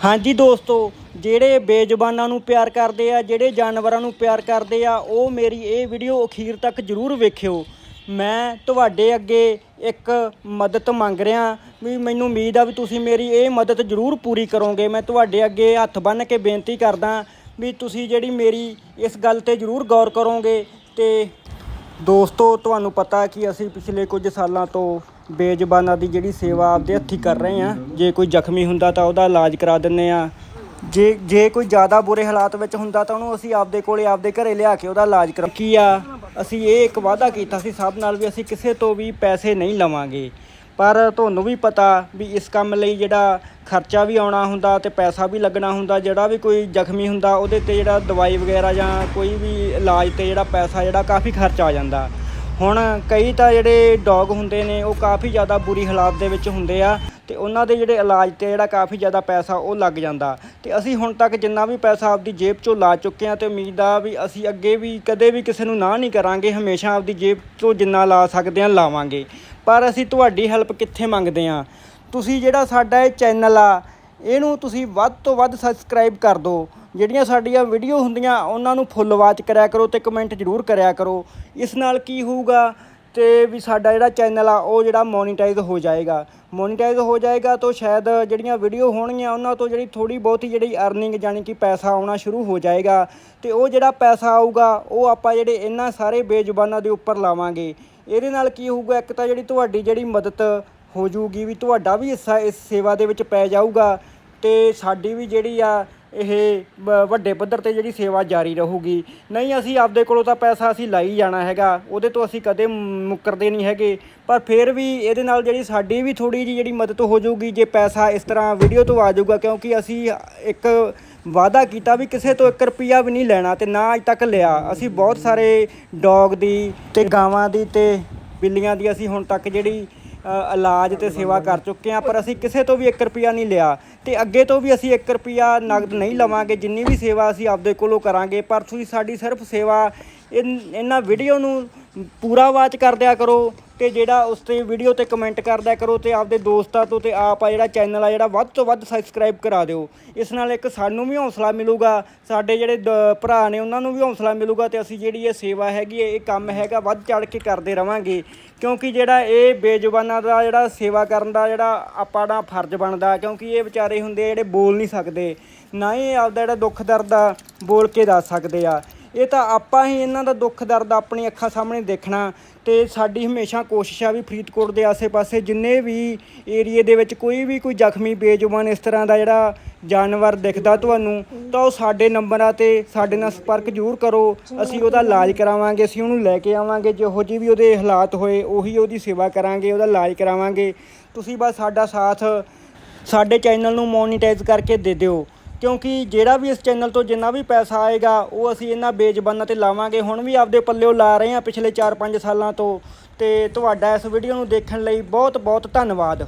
ਹਾਂਜੀ ਦੋਸਤੋ, ਜਿਹੜੇ ਬੇਜ਼ੁਬਾਨਾਂ ਨੂੰ ਪਿਆਰ ਕਰਦੇ ਆ, ਜਿਹੜੇ ਜਾਨਵਰਾਂ ਨੂੰ ਪਿਆਰ ਕਰਦੇ ਆ, ਉਹ ਮੇਰੀ ਇਹ ਵੀਡੀਓ ਅਖੀਰ ਤੱਕ ਜ਼ਰੂਰ ਵੇਖਿਓ। ਮੈਂ ਤੁਹਾਡੇ ਅੱਗੇ ਇੱਕ ਮਦਦ ਮੰਗ ਰਿਹਾ, ਵੀ ਮੈਨੂੰ ਉਮੀਦ ਆ ਵੀ ਤੁਸੀਂ ਮੇਰੀ ਇਹ ਮਦਦ ਜ਼ਰੂਰ ਪੂਰੀ ਕਰੋਗੇ। ਮੈਂ ਤੁਹਾਡੇ ਅੱਗੇ ਹੱਥ ਬੰਨ੍ਹ ਕੇ ਬੇਨਤੀ ਕਰਦਾ ਵੀ ਤੁਸੀਂ ਜਿਹੜੀ ਮੇਰੀ ਇਸ ਗੱਲ ਤੇ ਜ਼ਰੂਰ ਗੌਰ ਕਰੋਗੇ ਤੇ ਦੋਸਤੋ, ਤੁਹਾਨੂੰ ਪਤਾ ਕਿ ਅਸੀਂ ਪਿਛਲੇ ਕੁਝ ਸਾਲਾਂ ਤੋਂ ਬੇਜ਼ੁਬਾਨਾਂ ਦੀ ਜਿਹੜੀ ਸੇਵਾ ਆਪਦੇ ਹੱਥੀਂ ਕਰ ਰਹੇ ਹਾਂ। ਜੇ ਕੋਈ ਜ਼ਖਮੀ ਹੁੰਦਾ ਤਾਂ ਉਹਦਾ ਇਲਾਜ ਕਰਾ ਦਿੰਨੇ ਆ ਜੇ ਜੇ ਕੋਈ ਜ਼ਿਆਦਾ ਬੁਰੇ ਹਾਲਾਤ ਵਿੱਚ ਹੁੰਦਾ ਤਾਂ ਉਹਨੂੰ ਅਸੀਂ ਆਪਦੇ ਕੋਲੇ ਆਪਦੇ ਘਰੇ ਲਿਆ ਕੇ ਉਹਦਾ ਇਲਾਜ ਕਰਾ ਕੀ ਆ? ਅਸੀਂ ਇਹ ਇੱਕ ਵਾਅਦਾ ਕੀਤਾ ਸੀ ਸਭ ਨਾਲ ਵੀ ਅਸੀਂ ਕਿਸੇ ਤੋਂ ਵੀ ਪੈਸੇ ਨਹੀਂ ਲਵਾਂਗੇ। ਪਰ ਤੁਹਾਨੂੰ ਵੀ ਪਤਾ ਵੀ ਇਸ ਕੰਮ ਲਈ ਜਿਹੜਾ ਖਰਚਾ ਵੀ ਆਉਣਾ ਹੁੰਦਾ ਤੇ ਪੈਸਾ ਵੀ ਲੱਗਣਾ ਹੁੰਦਾ, ਜਿਹੜਾ ਵੀ ਕੋਈ ਜ਼ਖਮੀ ਹੁੰਦਾ ਉਹਦੇ ਤੇ ਜਿਹੜਾ ਦਵਾਈ ਵਗੈਰਾ ਜਾਂ ਕੋਈ ਵੀ ਇਲਾਜ ਤੇ ਜਿਹੜਾ ਪੈਸਾ ਜਿਹੜਾ ਕਾਫੀ ਖਰਚ ਆ ਜਾਂਦਾ। ਹੁਣ ਕਈ ਤਾਂ ਜਿਹੜੇ ਡੌਗ ਹੁੰਦੇ ਨੇ, ਉਹ ਕਾਫੀ ਜ਼ਿਆਦਾ ਬੁਰੀ ਹਾਲਾਤ ਦੇ ਵਿੱਚ ਹੁੰਦੇ ਆ ਤੇ ਉਹਨਾਂ ਦੇ ਜਿਹੜੇ ਇਲਾਜ ਤੇ ਜਿਹੜਾ ਕਾਫੀ ਜ਼ਿਆਦਾ ਪੈਸਾ ਉਹ ਲੱਗ ਜਾਂਦਾ। ਤੇ ਅਸੀਂ ਹੁਣ ਤੱਕ ਜਿੰਨਾ ਵੀ ਪੈਸਾ ਆਪਦੀ ਜੇਬ ਚੋਂ ਲਾ ਚੁੱਕੇ ਆ ਤੇ ਉਮੀਦ ਆ ਵੀ ਅਸੀਂ ਅੱਗੇ ਵੀ ਕਦੇ ਵੀ ਕਿਸੇ ਨੂੰ ਨਾ ਨਹੀਂ ਕਰਾਂਗੇ, ਹਮੇਸ਼ਾ ਆਪਦੀ ਜੇਬ 'ਚੋਂ ਜਿੰਨਾ ਲਾ ਸਕਦੇ ਆ ਲਾਵਾਂਗੇ। ਪਰ ਅਸੀਂ ਤੁਹਾਡੀ ਹੈਲਪ ਕਿੱਥੇ ਮੰਗਦੇ ਆ ਤੁਸੀਂ ਜਿਹੜਾ ਸਾਡਾ ਇਹ ਚੈਨਲ ਆ ਇਹਨੂੰ ਤੁਸੀਂ ਵੱਧ ਤੋਂ ਵੱਧ ਸਬਸਕ੍ਰਾਈਬ ਕਰ ਦਿਓ। ਜਿਹੜੀਆਂ ਸਾਡੀਆਂ ਵੀਡੀਓ ਹੁੰਦੀਆਂ, ਉਹਨਾਂ ਨੂੰ ਫੁੱਲ ਵਾਚ ਕਰਿਆ ਕਰੋ ਤੇ ਕਮੈਂਟ ਜ਼ਰੂਰ ਕਰਿਆ ਕਰੋ। ਇਸ ਨਾਲ ਕੀ ਹੋਊਗਾ ਤੇ ਵੀ ਸਾਡਾ ਜਿਹੜਾ ਚੈਨਲ ਆ, ਉਹ ਜਿਹੜਾ ਮੋਨੀਟਾਈਜ਼ ਹੋ ਜਾਏਗਾ। ਮੋਨੀਟਾਈਜ਼ ਹੋ ਜਾਏਗਾ ਤਾਂ ਸ਼ਾਇਦ ਜਿਹੜੀਆਂ ਵੀਡੀਓ ਹੋਣਗੀਆਂ, ਉਹਨਾਂ ਤੋਂ ਜਿਹੜੀ ਥੋੜੀ ਬਹੁਤੀ ਜਿਹੜੀ ਅਰਨਿੰਗ ਜਾਨੀ ਕਿ ਪੈਸਾ ਆਉਣਾ ਸ਼ੁਰੂ ਹੋ ਜਾਏਗਾ। ਤੇ ਉਹ ਜਿਹੜਾ ਪੈਸਾ ਆਊਗਾ, ਉਹ ਆਪਾਂ ਜਿਹੜੇ ਇਹਨਾਂ ਸਾਰੇ ਬੇਜ਼ੁਬਾਨਾਂ ਦੇ ਉੱਪਰ ਲਾਵਾਂਗੇ। ਇਹਦੇ ਨਾਲ ਕੀ ਹੋਊਗਾ, ਇੱਕ ਤਾਂ ਜਿਹੜੀ ਤੁਹਾਡੀ ਜਿਹੜੀ ਮਦਦ ਹੋ ਜੂਗੀ ਵੀ ਤੁਹਾਡਾ ਵੀ ਹਿੱਸਾ ਇਸ ਸੇਵਾ ਦੇ ਵਿੱਚ ਪੈ ਜਾਊਗਾ। ਤੇ ਸਾਡੀ ਵੀ ਜਿਹੜੀ ਆ, ਇਹ ਵ- ਵੱਡੇ ਪੱਧਰ ਤੇ ਜਿਹੜੀ ਸੇਵਾ ਜਾਰੀ ਰਹੂਗੀ। ਨਹੀਂ, ਅਸੀਂ ਆਪਦੇ ਕੋਲੋਂ ਤਾਂ ਪੈਸਾ ਅਸੀਂ ਲਾਈ ਜਾਣਾ ਹੈਗਾ। ਉਹਦੇ ਤੋਂ ਅਸੀਂ ਕਦੇ ਮੁੱਕਰਦੇ ਨਹੀਂ ਹੈਗੇ। ਪਰ ਫਿਰ ਵੀ ਇਹਦੇ ਨਾਲ ਜਿਹੜੀ ਸਾਡੀ ਵੀ ਥੋੜੀ ਜਿਹੀ ਜਿਹੜੀ ਮਦਦ ਹੋ ਜਾਊਗੀ, ਜੇ ਪੈਸਾ ਇਸ ਤਰ੍ਹਾਂ ਵੀਡੀਓ ਤੋਂ ਆ ਜਾਊਗਾ, ਕਿਉਂਕਿ ਅਸੀਂ ਇੱਕ ਵਾਅਦਾ ਕੀਤਾ ਵੀ ਕਿਸੇ ਤੋਂ 1 ਰੁਪਿਆ ਵੀ ਨਹੀਂ ਲੈਣਾ ਤੇ ਨਾ ਅਜ ਤੱਕ ਲਿਆ। ਅਸੀਂ ਬਹੁਤ ਸਾਰੇ ਡੌਗ ਦੀ ਤੇ ਗਾਵਾਂ ਦੀ ਤੇ ਬਿੱਲੀਆਂ ਦੀ ਅਸੀਂ ਹੁਣ ਤੱਕ ਜਿਹੜੀ ਇਲਾਜ ਤੇ ਸੇਵਾ ਕਰ ਚੁੱਕੇ ਆ ਪਰ ਅਸੀਂ ਕਿਸੇ ਤੋਂ ਵੀ 1 ਰੁਪਿਆ ਨਹੀਂ ਲਿਆ ਤੇ ਅੱਗੇ ਤੋਂ ਵੀ ਅਸੀਂ 1 ਰੁਪਿਆ ਨਗਦ ਨਹੀਂ ਲਵਾਂਗੇ, ਜਿੰਨੀ ਵੀ ਸੇਵਾ ਅਸੀਂ ਆਪਦੇ ਕੋਲੋਂ ਕਰਾਂਗੇ, ਪਰ ਤੁਸੀਂ ਸਾਡੀ ਸਿਰਫ ਸੇਵਾ ਇਨ- ਇਹਨਾਂ ਵੀਡੀਓ ਨੂੰ ਪੂਰਾ ਵਾਚ ਕਰ ਦਿਆ ਕਰੋ ਤੇ ਜਿਹੜਾ ਉਸ ਤੇ ਵੀਡੀਓ ਤੇ ਕਮੈਂਟ ਕਰਦਾ ਕਰੋ ਤੇ ਆਪਦੇ ਦੋਸਤਾਂ ਤੋਂ ਤੇ ਆਪ ਆ ਜਿਹੜਾ ਚੈਨਲ ਆ ਜਿਹੜਾ ਵੱਧ ਤੋਂ ਵੱਧ ਸਬਸਕ੍ਰਾਈਬ ਕਰਾ ਦਿਓ। ਇਸ ਨਾਲ ਇੱਕ ਸਾਨੂੰ ਵੀ ਹੌਸਲਾ ਮਿਲੂਗਾ, ਸਾਡੇ ਜਿਹੜੇ ਦ- ਭਰਾ ਨੇ ਉਹਨਾਂ ਨੂੰ ਵੀ ਹੌਸਲਾ ਮਿਲੂਗਾ ਤੇ ਅਸੀਂ ਜਿਹੜੀ ਇਹ ਸੇਵਾ ਹੈਗੀ ਹੈ, ਇਹ ਕੰਮ ਹੈਗਾ ਵੱਧ ਚੜ ਕੇ ਕਰਦੇ ਰਵਾਂਗੇ। ਕਿਉਂਕਿ ਜਿਹੜਾ ਇਹ ਬੇਜ਼ੁਬਾਨਾਂ ਦਾ ਜਿਹੜਾ ਸੇਵਾ ਕਰਨ ਦਾ ਜਿਹੜਾ ਆਪਾਂ ਦਾ ਫਰਜ਼ ਬਣਦਾ, ਕਿਉਂਕਿ ਇਹ ਵਿਚਾਰੇ ਹੁੰਦੇ ਜਿਹੜੇ ਬੋਲ ਨਹੀਂ ਸਕਦੇ, ਨਾ ਹੀ ਆਪਦਾ ਜਿਹੜਾ ਦੁੱਖ ਦਰਦ ਆ ਬੋਲ ਕੇ ਦੱਸ ਸਕਦੇ ਆ। ਇਹ ਤਾਂ ਆਪਾਂ ਹੀ ਇਹਨਾਂ ਦਾ ਦੁੱਖ ਦਰਦ ਆਪਣੀ ਅੱਖਾਂ ਸਾਹਮਣੇ ਦੇਖਣਾ ਤੇ ਸਾਡੀ ਹਮੇਸ਼ਾ ਕੋਸ਼ਿਸ਼ ਆ ਵੀ ਫਰੀਦਕੋਟ ਦੇ ਆਸੇ-ਪਾਸੇ ਜਿੰਨੇ ਵੀ ਏਰੀਏ ਦੇ ਵਿੱਚ ਕੋਈ ਵੀ ਕੋਈ ਜ਼ਖਮੀ, ਬੇਜੁਬਾਨ ਇਸ ਤਰ੍ਹਾਂ ਦਾ ਜਿਹੜਾ ਜਾਨਵਰ ਦਿਖਦਾ ਤੁਹਾਨੂੰ, ਤਾਂ ਉਹ ਸਾਡੇ ਨੰਬਰਾਂ ਤੇ ਸਾਡੇ ਨਾਲ ਸੰਪਰਕ ਜ਼ਰੂਰ ਕਰੋ। ਅਸੀਂ ਉਹਦਾ ਇਲਾਜ ਕਰਾਵਾਂਗੇ, ਅਸੀਂ ਉਹਨੂੰ ਲੈ ਕੇ ਆਵਾਂਗੇ, ਜਿਹੋ ਜਿਹੀ ਵੀ ਉਹਦੇ ਹਾਲਾਤ ਹੋਏ, ਉਹੀ ਉਹਦੀ ਸੇਵਾ ਕਰਾਂਗੇ, ਉਹਦਾ ਇਲਾਜ ਕਰਾਵਾਂਗੇ। ਤੁਸੀਂ ਬਸ ਸਾਡਾ ਸਾਥ ਸਾਡੇ ਚੈਨਲ ਨੂੰ ਮੋਨੀਟਾਈਜ਼ ਕਰਕੇ ਦੇ ਦਿਓ। ਕਿਉਂਕਿ ਜਿਹੜਾ ਵੀ ਇਸ ਚੈਨਲ ਤੋਂ ਜਿੰਨਾ ਵੀ ਪੈਸਾ ਆਏਗਾ, ਉਹ ਅਸੀਂ ਇਹਨਾਂ ਬੇਜ਼ਬਾਨਾਂ ਤੇ ਲਾਵਾਂਗੇ। ਹੁਣ ਵੀ ਆਪਦੇ ਪੱਲਿਓ ਲਾ ਰਹੇ ਹਾਂ ਪਿਛਲੇ 4-5 ਸਾਲਾਂ ਤੋਂ। ਤੇ ਤੁਹਾਡਾ ਇਸ ਵੀਡੀਓ ਨੂੰ ਦੇਖਣ ਲਈ ਬਹੁਤ ਬਹੁਤ ਧੰਨਵਾਦ।